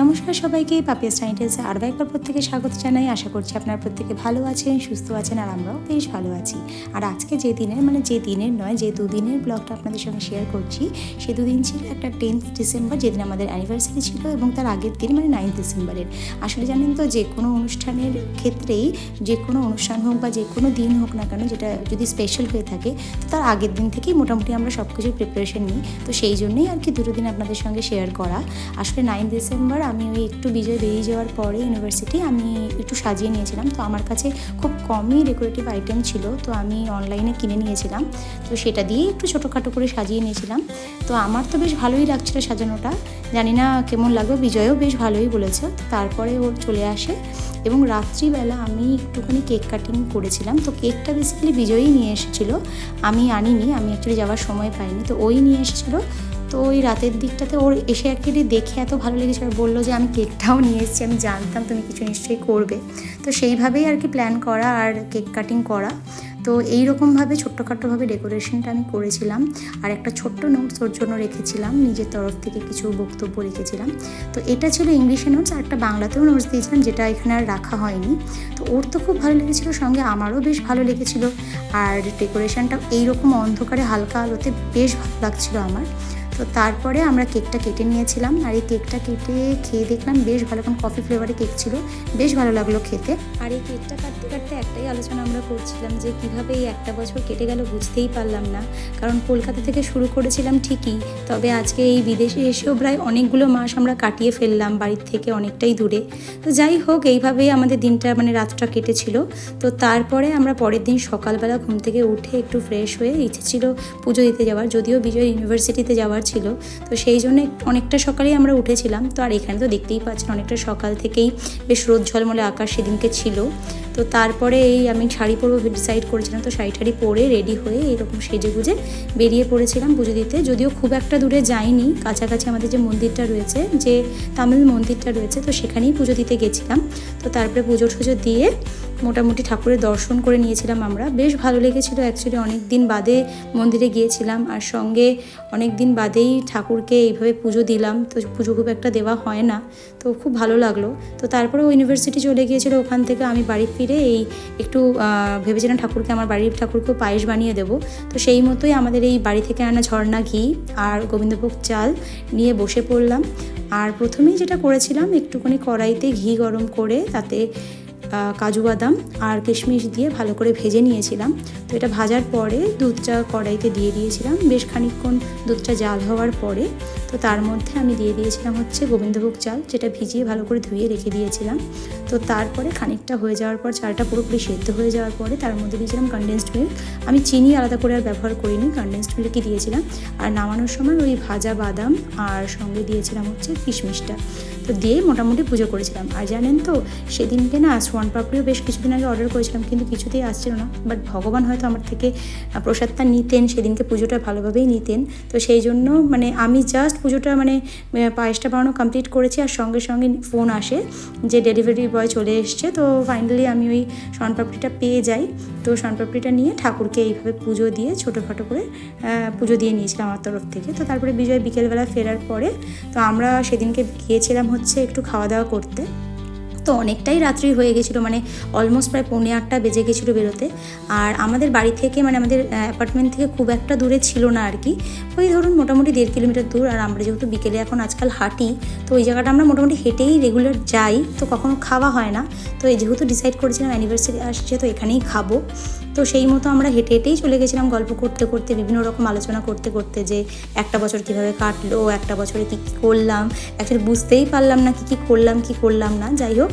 নমস্কার সবাইকে পাপিয়া স্টাইটেলসে আরও একবার প্রত্যেকে স্বাগত জানাই। আশা করছি আপনারা প্রত্যেকে ভালো আছেন, সুস্থ আছেন, আর আমরাও বেশ ভালো আছি। আর আজকে যে দিনের মানে যে দিনের নয়, যে দুদিনের ব্লগটা আপনাদের সঙ্গে শেয়ার করছি, সে দুদিন ছিল একটা টেন্থ ডিসেম্বর যেদিন আমাদের অ্যানিভার্সারি ছিল এবং তার আগের দিন মানে নাইন্থ ডিসেম্বরের আসলে জানেন তো, যে কোনো অনুষ্ঠানের ক্ষেত্রেই, যে কোনো অনুষ্ঠান হোক বা যে কোনো দিন হোক না কেন, যেটা যদি স্পেশাল হয়ে থাকে, তো তার আগের দিন থেকেই মোটামুটি আমরা সব কিছুর প্রিপারেশন নিই। তো সেই জন্যই আর কি দুটো দিন আপনাদের সঙ্গে শেয়ার করা। আসলে নাইন ডিসেম্বর আমি ওই একটু বিজয় বেরিয়ে যাওয়ার পরে ইউনিভার্সিটি আমি একটু সাজিয়ে নিয়েছিলাম। তো আমার কাছে খুব কমই ডেকোরেটিভ আইটেম ছিল। তো আমি অনলাইনে কিনে নিয়েছিলাম। তো সেটা দিয়ে একটু ছোটোখাটো করে সাজিয়ে নিয়েছিলাম। তো আমার তো বেশ ভালোই লাগছিল সাজানোটা। জানি না কেমন লাগবে বিজয়ও বেশ ভালোই বলেছে। তারপরে ওর চলে আসে এবং রাত্রিবেলা আমি একটুখানি কেক কাটিং করেছিলাম। তো কেকটা বেসিক্যালি বিজয়ই নিয়ে এসেছিল। আমি আনিনি। আমি অ্যাকচুয়ালি যাওয়ার সময় পাইনি। তো ওই নিয়ে এসেছিল। তো ওই রাতের দিকটাতে ওর এসে অ্যাকচুয়ালি দেখে এত ভালো লেগেছে আর বলল যে, আমি কেকটাও নিয়ে এসেছি, আমি জানতাম তুমি কিছু নিশ্চয়ই করবে। তো সেইভাবেই আর কি প্ল্যান করা আর কেক কাটিং করা। তো এই রকমভাবে ছোট্টখাট্টোভাবে ডেকোরেশনটা আমি করেছিলাম আর একটা ছোট্ট নোটস ওর জন্য রেখেছিলাম, নিজের তরফ থেকে কিছু বক্তব্য রেখেছিলাম। তো এটা ছিল ইংলিশে নোটস আর একটা বাংলাতেও নোটস দিয়েছিলাম, যেটা এখানে আর রাখা হয়নি। তো ওর তো খুব ভালো লেগেছিলো, সঙ্গে আমারও বেশ ভালো লেগেছিলো। আর ডেকোরেশনটা এইরকম অন্ধকারে হালকা আলোতে বেশ ভালো লাগছিল আমার। তো তারপরে আমরা কেকটা কেটে নিয়েছিলাম আর এই কেকটা কেটে খেয়ে দেখলাম বেশ ভালো এখন কফি ফ্লেভারে কেক ছিল, বেশ ভালো লাগল খেতে। আর এই কেকটা কাটতে কাটতে একটাই আলোচনা আমরা করছিলাম যে কীভাবে এই একটা বছর কেটে গেল বুঝতেই পারলাম না। কারণ কলকাতা থেকে শুরু করেছিলাম ঠিকই, তবে আজকে এই বিদেশে এসেও প্রায় অনেকগুলো মাস আমরা কাটিয়ে ফেললাম বাড়ির থেকে অনেকটাই দূরে। তো যাই হোক, এইভাবেই আমাদের দিনটা মানে রাতটা কেটেছিল। তো তারপরে আমরা পরের দিন সকালবেলা ঘুম থেকে উঠে একটু ফ্রেশ হয়ে ইচ্ছে ছিল পুজো দিতে যাওয়ার, যদিও বিজয় ইউনিভার্সিটিতে যাওয়ার ছিল। তো সেই জন্য অনেকটা সকালেই আমরা উঠেছিলাম। তো আর এখানে তো দেখতেই পাচ্ছেন, অনেকটা সকাল থেকেই বেশ রোদ ঝলমলে আকাশ সেদিনকে ছিল। তো তারপরে এই আমি শাড়ি পরবো ডিসাইড করেছিলাম। তো শাড়ি টাড়ি পরে রেডি হয়ে এরকম সেজে গুজে বেরিয়ে পড়েছিলাম পুজো দিতে। যদিও খুব একটা দূরে যাইনি, কাছাকাছি আমাদের যে মন্দিরটা রয়েছে, যে তামিল মন্দিরটা রয়েছে, তো সেখানেই পুজো দিতে গেছিলাম। তো তারপরে পুজো টুজো দিয়ে মোটামুটি ঠাকুরের দর্শন করে নিয়েছিলাম আমরা। বেশ ভালো লেগেছিলো অ্যাকচুয়ালি অনেক দিন বাদে মন্দিরে গিয়েছিলাম আর সঙ্গে অনেক দিন বাদেই ঠাকুরকে এইভাবে পুজো দিলাম। তো পুজো খুব একটা দেওয়া হয় না। তো খুব ভালো লাগল। তো তারপরে ইউনিভার্সিটি চলে গিয়েছিল ওখান থেকে আমি বাড়ি ফিরে এই একটু ভেবেছিলাম ঠাকুরকে, আমার বাড়ির ঠাকুরকেও পায়েস বানিয়ে দেবো। তো সেই মতোই আমাদের এই বাড়ি থেকে আনা ঝর্ণা ঘি আর গোবিন্দভোগ চাল নিয়ে বসে পড়লাম। আর প্রথমেই যেটা করেছিলাম, একটুখানি কড়াইতে ঘি গরম করে তাতে কাজু বাদাম আর কিশমিশ দিয়ে ভালো করে ভেজে নিয়েছিলাম। তো এটা ভাজার পরে দুধটা কড়াইতে দিয়ে দিয়েছিলাম। বেশ খানিকক্ষণ দুধটা জাল হওয়ার পরে তো তার মধ্যে আমি দিয়ে দিয়েছিলাম হচ্ছে গোবিন্দভোগ চাল, যেটা ভিজিয়ে ভালো করে ধুয়ে রেখে দিয়েছিলাম। তো তারপরে খানিকটা হয়ে যাওয়ার পর চালটা পুরোপুরি সেদ্ধ হয়ে যাওয়ার পরে তার মধ্যে দিয়েছিলাম কনডেন্সড মিল্ক আমি চিনি আলাদা করে আর ব্যবহার করিনি কনডেন্সড মিল্কই দিয়েছিলাম। আর নামানোর সময় ওই ভাজা বাদাম আর সঙ্গে দিয়েছিলাম হচ্ছে কিশমিশটা। তো দিয়ে মোটামুটি পুজো করেছিলাম। আর জানেন তো, সেদিনকে না সোয়ান পাপড়িও বেশ কিছুদিন আগে অর্ডার করেছিলাম, কিন্তু কিছুতেই আসছিল না। বাট ভগবান হয়তো আমার থেকে প্রসাদটা নিতেন, সেদিনকে পুজোটা ভালোভাবেই নিতেন। তো সেই জন্য মানে আমি জাস্ট পুজোটা মানে পায়েসটা বানানো কমপ্লিট করেছি আর সঙ্গে সঙ্গে ফোন আসে যে ডেলিভারি বয় চলে এসছে। তো ফাইনালি আমি ওই শনপাপড়িটা পেয়ে যাই। তো শনপাপড়িটা নিয়ে ঠাকুরকে এইভাবে পুজো দিয়ে ছোটোখাটো করে পুজো দিয়ে নিয়েছিলাম আমার তরফ থেকে। তো তারপরে বিজয় বিকেলবেলা ফেরার পরে, তো আমরা সেদিনকে গিয়েছিলাম হচ্ছে একটু খাওয়া দাওয়া করতে। তো অনেকটাই রাত্রি হয়ে গেছিল মানে অলমোস্ট প্রায় পৌনে আটটা বেজে গেছিল বেরোতে। আর আমাদের বাড়ি থেকে মানে আমাদের অ্যাপার্টমেন্ট থেকে খুব একটা দূরে ছিল না আর কি। ওই ধরুন মোটামুটি দেড় কিলোমিটার দূর, আর আমরা যেহেতু বিকেলে এখন আজকাল হাঁটি, তো ওই জায়গাটা আমরা মোটামুটি হেঁটেই রেগুলার যাই, তো কখনো খাওয়া হয় না। তো এই যেহেতু ডিসাইড করেছিলাম অ্যানিভার্সারি আসছে, তো এখানেই খাব। তো সেই মতো আমরা হেঁটে হেঁটেই চলে গেছিলাম গল্প করতে করতে, বিভিন্ন রকম আলোচনা করতে করতে যে একটা বছর কীভাবে কাটলো, একটা বছরে কী কী করলাম অ্যাকচুয়ালি বুঝতেই পারলাম না কী কী করলাম কী করলাম না, যাই হোক।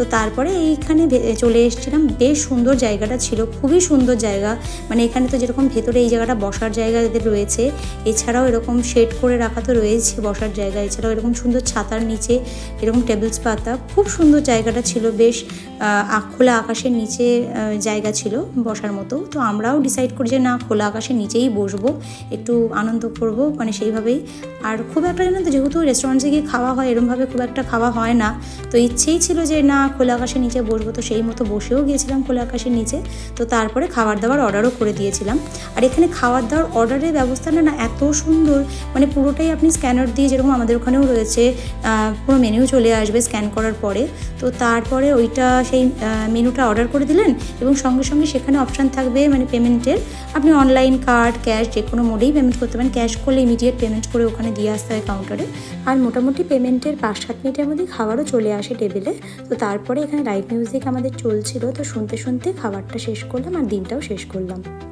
তো তারপরে এইখানে চলে এসেছিলাম। বেশ সুন্দর জায়গাটা ছিল, খুবই সুন্দর জায়গা। মানে এখানে তো যেরকম ভেতরে এই জায়গাটা বসার জায়গা এদের রয়েছে, এছাড়াও এরকম শেড করে রাখা তো রয়েছে বসার জায়গা। এছাড়াও এরকম সুন্দর ছাতার নিচে এরকম টেবিলস পাতা, খুব সুন্দর জায়গাটা ছিল, বেশ খোলা আকাশের নিচে জায়গা ছিল বসার মতো। তো আমরাও ডিসাইড করি যে না, খোলা আকাশের নিচেই বসবো, একটু আনন্দ করব মানে সেইভাবেই। আর খুব একটা জানেন তো, যেহেতু রেস্টুরেন্টে গিয়ে খাওয়া হয়, এরমভাবে খুব একটা খাওয়া হয় না। তো ইচ্ছেই ছিল যে না খোলা আকাশের নিচে বসবো, তো সেই মতো বসেও গিয়েছিলাম খোলা আকাশের নিচে। তো তারপরে খাবার দাবার অর্ডারও করে দিয়েছিলাম। আর এখানে খাবার দাবার অর্ডারের ব্যবস্থাটা না এত সুন্দর মানে পুরোটাই আপনি স্ক্যানার দিয়ে যেরকম আমাদের ওখানেও রয়েছে পুরো মেনুও চলে আসবে স্ক্যান করার পরে। তো তারপরে ওইটা সেই মেনুটা অর্ডার করে দিলেন এবং সঙ্গে সঙ্গে সেখানে অপশান থাকবে মানে পেমেন্টের আপনি অনলাইন কার্ড ক্যাশ যে কোনো মোডেই পেমেন্ট করতে পারেন। ক্যাশ করলে ইমিডিয়েট পেমেন্ট করে ওখানে দিয়ে আসতে হয় কাউন্টারে আর মোটামুটি পেমেন্টের পাঁচ সাত মিনিটের মধ্যেই খাবারও চলে আসে টেবিলে তো তারপরে এখানে লাইভ মিউজিক আমাদের চলছিল, তো শুনতে শুনতে খাবারটা শেষ করলাম আর দিনটাও শেষ করলাম।